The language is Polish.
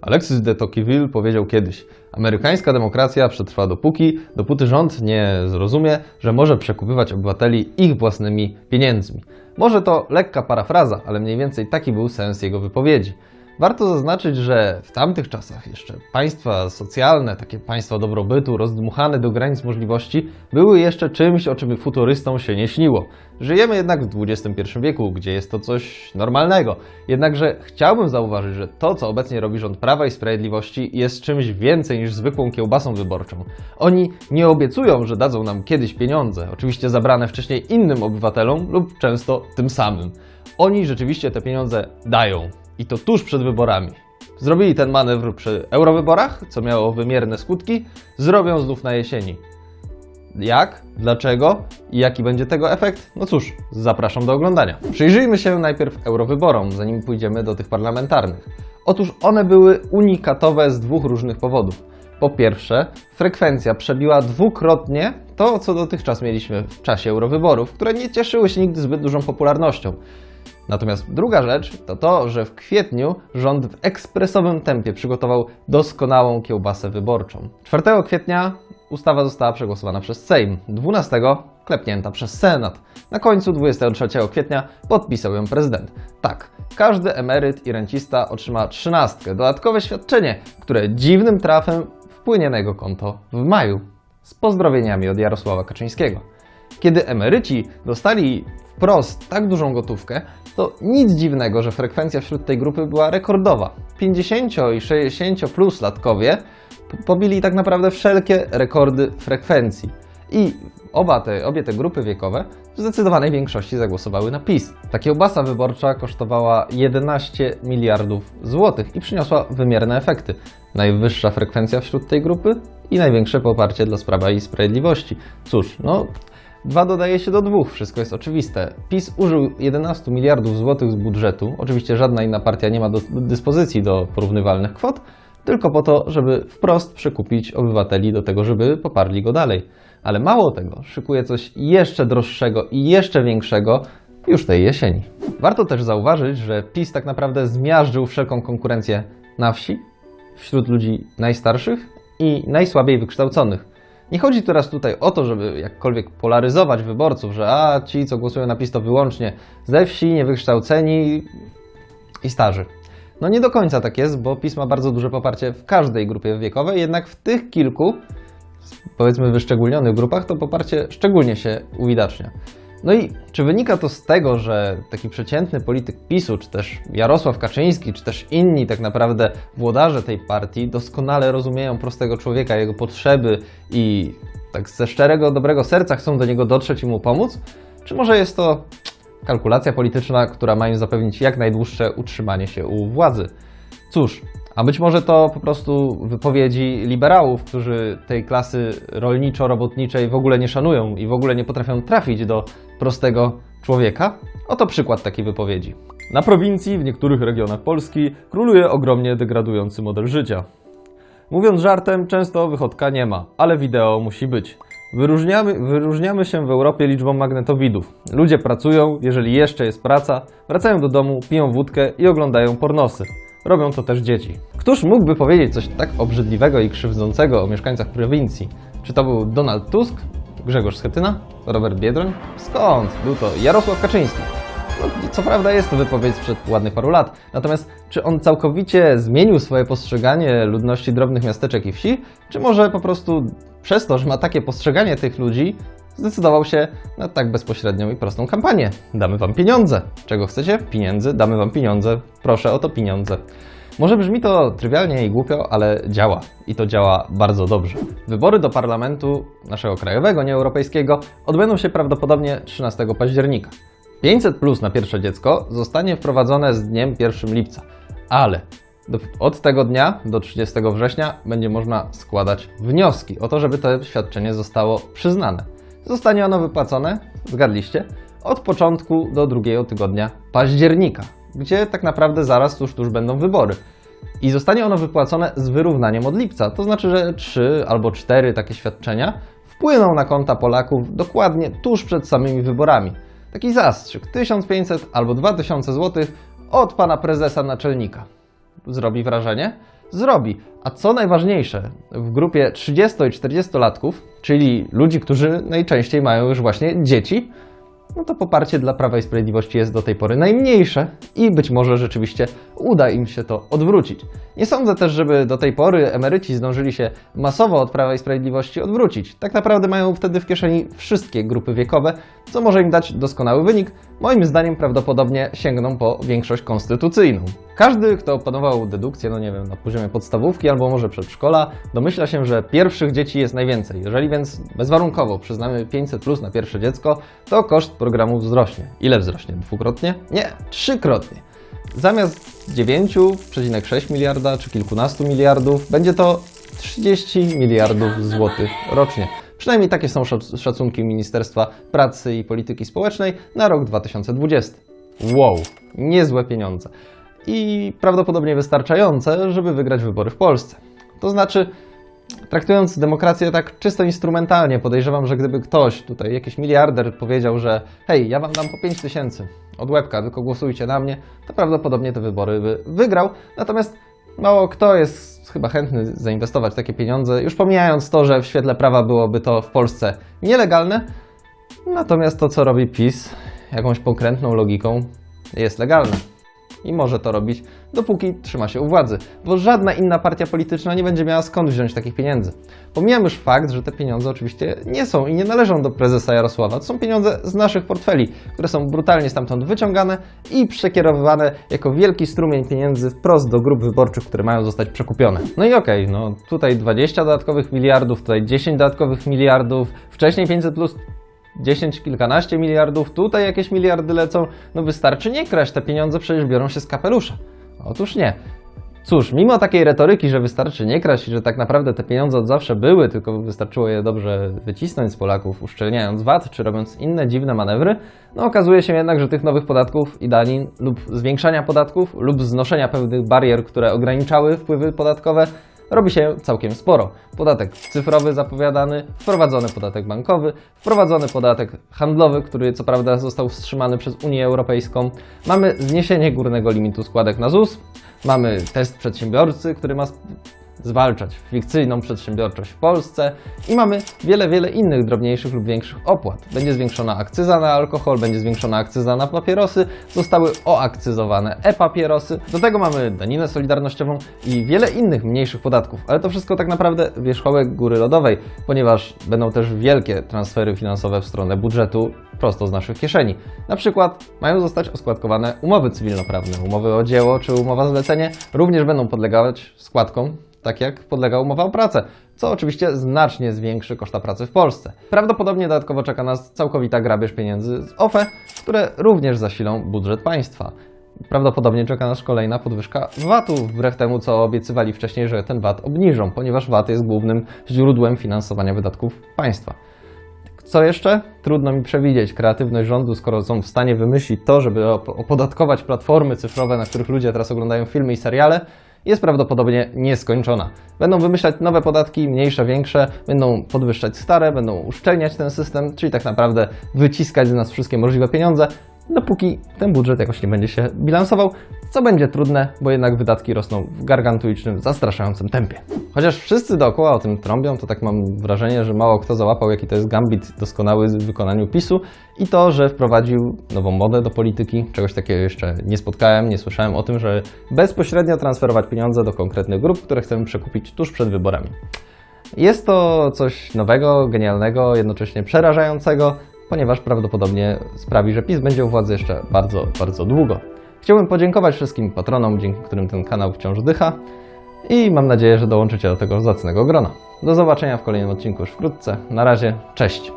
Alexis de Tocqueville powiedział kiedyś: Amerykańska demokracja przetrwa dopóki, dopóty rząd nie zrozumie, że może przekupywać obywateli ich własnymi pieniędzmi. Może to lekka parafraza, ale mniej więcej taki był sens jego wypowiedzi. Warto zaznaczyć, że w tamtych czasach jeszcze państwa socjalne, takie państwa dobrobytu, rozdmuchane do granic możliwości, były jeszcze czymś, o czym futurystom się nie śniło. Żyjemy jednak w XXI wieku, gdzie jest to coś normalnego. Jednakże chciałbym zauważyć, że to, co obecnie robi rząd Prawa i Sprawiedliwości, jest czymś więcej niż zwykłą kiełbasą wyborczą. Oni nie obiecują, że dadzą nam kiedyś pieniądze, oczywiście zabrane wcześniej innym obywatelom lub często tym samym. Oni rzeczywiście te pieniądze dają. I to tuż przed wyborami. Zrobili ten manewr przy eurowyborach, co miało wymierne skutki, zrobią znów na jesieni. Jak? Dlaczego? I jaki będzie tego efekt? No cóż, zapraszam do oglądania. Przyjrzyjmy się najpierw eurowyborom, zanim pójdziemy do tych parlamentarnych. Otóż one były unikatowe z dwóch różnych powodów. Po pierwsze, frekwencja przebiła dwukrotnie to, co dotychczas mieliśmy w czasie eurowyborów, które nie cieszyły się nigdy zbyt dużą popularnością. Natomiast druga rzecz to to, że w kwietniu rząd w ekspresowym tempie przygotował doskonałą kiełbasę wyborczą. 4 kwietnia ustawa została przegłosowana przez Sejm, 12 klepnięta przez Senat. Na końcu 23 kwietnia podpisał ją prezydent. Tak, każdy emeryt i rencista otrzyma trzynastkę, dodatkowe świadczenie, które dziwnym trafem wpłynie na jego konto w maju. Z pozdrowieniami od Jarosława Kaczyńskiego. Kiedy emeryci dostali wprost tak dużą gotówkę, to nic dziwnego, że frekwencja wśród tej grupy była rekordowa. 50 i 60 plus latkowie pobili tak naprawdę wszelkie rekordy frekwencji. I oba te, obie te grupy wiekowe w zdecydowanej większości zagłosowały na PiS. Ta kiełbasa wyborcza kosztowała 11 miliardów złotych i przyniosła wymierne efekty. Najwyższa frekwencja wśród tej grupy i największe poparcie dla Prawa i Sprawiedliwości. Cóż, no Dwa dodaje się do dwóch, wszystko jest oczywiste. PiS użył 11 miliardów złotych z budżetu, oczywiście żadna inna partia nie ma do dyspozycji do porównywalnych kwot, tylko po to, żeby wprost przekupić obywateli do tego, żeby poparli go dalej. Ale mało tego, szykuje coś jeszcze droższego i jeszcze większego już tej jesieni. Warto też zauważyć, że PiS tak naprawdę zmiażdżył wszelką konkurencję na wsi, wśród ludzi najstarszych i najsłabiej wykształconych. Nie chodzi teraz tutaj o to, żeby jakkolwiek polaryzować wyborców, że a ci, co głosują na PiS, to wyłącznie ze wsi, niewykształceni i starzy. No nie do końca tak jest, bo PiS ma bardzo duże poparcie w każdej grupie wiekowej, jednak w tych kilku, powiedzmy wyszczególnionych grupach, to poparcie szczególnie się uwidacznia. No i czy wynika to z tego, że taki przeciętny polityk PiSu, czy też Jarosław Kaczyński, czy też inni tak naprawdę włodarze tej partii doskonale rozumieją prostego człowieka, jego potrzeby i tak ze szczerego, dobrego serca chcą do niego dotrzeć i mu pomóc? Czy może jest to kalkulacja polityczna, która ma im zapewnić jak najdłuższe utrzymanie się u władzy? Cóż, a być może to po prostu wypowiedzi liberałów, którzy tej klasy rolniczo-robotniczej w ogóle nie szanują i w ogóle nie potrafią trafić do prostego człowieka? Oto przykład takiej wypowiedzi. Na prowincji, w niektórych regionach Polski, króluje ogromnie degradujący model życia. Mówiąc żartem, często wychodka nie ma, ale wideo musi być. Wyróżniamy, wyróżniamy się w Europie liczbą magnetowidów. Ludzie pracują, jeżeli jeszcze jest praca, wracają do domu, piją wódkę i oglądają pornosy. Robią to też dzieci. Któż mógłby powiedzieć coś tak obrzydliwego i krzywdzącego o mieszkańcach prowincji? Czy to był Donald Tusk, Grzegorz Schetyna, Robert Biedroń? Skąd? Był to Jarosław Kaczyński. No, co prawda jest to wypowiedź sprzed ładnych paru lat, natomiast czy on całkowicie zmienił swoje postrzeganie ludności drobnych miasteczek i wsi, czy może po prostu przez to, że ma takie postrzeganie tych ludzi, zdecydował się na tak bezpośrednią i prostą kampanię. Damy wam pieniądze. Czego chcecie? Pieniędzy. Damy wam pieniądze. Proszę o to pieniądze. Może brzmi to trywialnie i głupio, ale działa. I to działa bardzo dobrze. Wybory do parlamentu naszego krajowego, nie europejskiego, odbędą się prawdopodobnie 13 października. 500 plus na pierwsze dziecko zostanie wprowadzone z dniem 1 lipca, ale od tego dnia do 30 września będzie można składać wnioski o to, żeby to świadczenie zostało przyznane. Zostanie ono wypłacone, zgadliście, od początku do drugiego tygodnia października, gdzie tak naprawdę zaraz tuż, tuż będą wybory. I zostanie ono wypłacone z wyrównaniem od lipca, to znaczy, że 3 albo 4 takie świadczenia wpłyną na konta Polaków dokładnie tuż przed samymi wyborami. Taki zastrzyk 1500 albo 2000 zł od pana prezesa naczelnika. Zrobi wrażenie? Zrobi. A co najważniejsze, w grupie 30 i 40-latków, czyli ludzi, którzy najczęściej mają już właśnie dzieci, no to poparcie dla Prawa i Sprawiedliwości jest do tej pory najmniejsze i być może rzeczywiście uda im się to odwrócić. Nie sądzę też, żeby do tej pory emeryci zdążyli się masowo od Prawa i Sprawiedliwości odwrócić. Tak naprawdę mają wtedy w kieszeni wszystkie grupy wiekowe, co może im dać doskonały wynik. Moim zdaniem prawdopodobnie sięgną po większość konstytucyjną. Każdy, kto opanował dedukcję, no nie wiem, na poziomie podstawówki albo może przedszkola, domyśla się, że pierwszych dzieci jest najwięcej. Jeżeli więc bezwarunkowo przyznamy 500 plus na pierwsze dziecko, to koszt programu wzrośnie. Ile wzrośnie? Dwukrotnie? Nie, trzykrotnie. Zamiast 9,6 miliarda czy kilkunastu miliardów, będzie to 30 miliardów złotych rocznie. Przynajmniej takie są szac- szacunki Ministerstwa Pracy i Polityki Społecznej na rok 2020. Wow, niezłe pieniądze. I prawdopodobnie wystarczające, żeby wygrać wybory w Polsce. To znaczy, traktując demokrację tak czysto instrumentalnie, podejrzewam, że gdyby ktoś tutaj, jakiś miliarder powiedział, że hej, ja wam dam po 5 tysięcy od łebka, tylko głosujcie na mnie, to prawdopodobnie te wybory by wygrał. Natomiast mało kto jest chyba chętny zainwestować takie pieniądze, już pomijając to, że w świetle prawa byłoby to w Polsce nielegalne. Natomiast to, co robi PiS, jakąś pokrętną logiką, jest legalne i może to robić, dopóki trzyma się u władzy, bo żadna inna partia polityczna nie będzie miała skąd wziąć takich pieniędzy. Pomijam już fakt, że te pieniądze oczywiście nie są i nie należą do prezesa Jarosława. To są pieniądze z naszych portfeli, które są brutalnie stamtąd wyciągane i przekierowywane jako wielki strumień pieniędzy wprost do grup wyborczych, które mają zostać przekupione. No i okej, no tutaj 20 dodatkowych miliardów, tutaj 10 dodatkowych miliardów, wcześniej 500 plus 10, kilkanaście miliardów, tutaj jakieś miliardy lecą, no wystarczy nie kraść, te pieniądze przecież biorą się z kapelusza. Otóż nie. Cóż, mimo takiej retoryki, że wystarczy nie kraść i że tak naprawdę te pieniądze od zawsze były, tylko wystarczyło je dobrze wycisnąć z Polaków, uszczelniając VAT czy robiąc inne dziwne manewry, no okazuje się jednak, że tych nowych podatków i danin lub zwiększania podatków lub znoszenia pewnych barier, które ograniczały wpływy podatkowe, robi się całkiem sporo. Podatek cyfrowy zapowiadany, wprowadzony podatek bankowy, wprowadzony podatek handlowy, który co prawda został wstrzymany przez Unię Europejską. Mamy zniesienie górnego limitu składek na ZUS, mamy test przedsiębiorcy, który ma zwalczać fikcyjną przedsiębiorczość w Polsce i mamy wiele, wiele innych drobniejszych lub większych opłat. Będzie zwiększona akcyza na alkohol, będzie zwiększona akcyza na papierosy, zostały oakcyzowane e-papierosy. Do tego mamy daninę solidarnościową i wiele innych mniejszych podatków, ale to wszystko tak naprawdę wierzchołek góry lodowej, ponieważ będą też wielkie transfery finansowe w stronę budżetu prosto z naszych kieszeni. Na przykład mają zostać oskładkowane umowy cywilnoprawne, umowy o dzieło czy umowa zlecenie również będą podlegać składkom tak jak podlega umowa o pracę, co oczywiście znacznie zwiększy koszta pracy w Polsce. Prawdopodobnie dodatkowo czeka nas całkowita grabież pieniędzy z OFE, które również zasilą budżet państwa. Prawdopodobnie czeka nas kolejna podwyżka VAT-u, wbrew temu, co obiecywali wcześniej, że ten VAT obniżą, ponieważ VAT jest głównym źródłem finansowania wydatków państwa. Co jeszcze? Trudno mi przewidzieć kreatywność rządu, skoro są w stanie wymyślić to, żeby op- opodatkować platformy cyfrowe, na których ludzie teraz oglądają filmy i seriale, jest prawdopodobnie nieskończona. Będą wymyślać nowe podatki, mniejsze, większe, będą podwyższać stare, będą uszczelniać ten system, czyli tak naprawdę wyciskać z nas wszystkie możliwe pieniądze, dopóki ten budżet jakoś nie będzie się bilansował, co będzie trudne, bo jednak wydatki rosną w gargantuicznym, zastraszającym tempie. Chociaż wszyscy dookoła o tym trąbią, to tak mam wrażenie, że mało kto załapał, jaki to jest gambit doskonały w wykonaniu PiSu i to, że wprowadził nową modę do polityki. Czegoś takiego jeszcze nie spotkałem, nie słyszałem o tym, że bezpośrednio transferować pieniądze do konkretnych grup, które chcemy przekupić tuż przed wyborami. Jest to coś nowego, genialnego, jednocześnie przerażającego, ponieważ prawdopodobnie sprawi, że PiS będzie u władzy jeszcze bardzo, bardzo długo. Chciałbym podziękować wszystkim patronom, dzięki którym ten kanał wciąż dycha i mam nadzieję, że dołączycie do tego zacnego grona. Do zobaczenia w kolejnym odcinku już wkrótce. Na razie, cześć!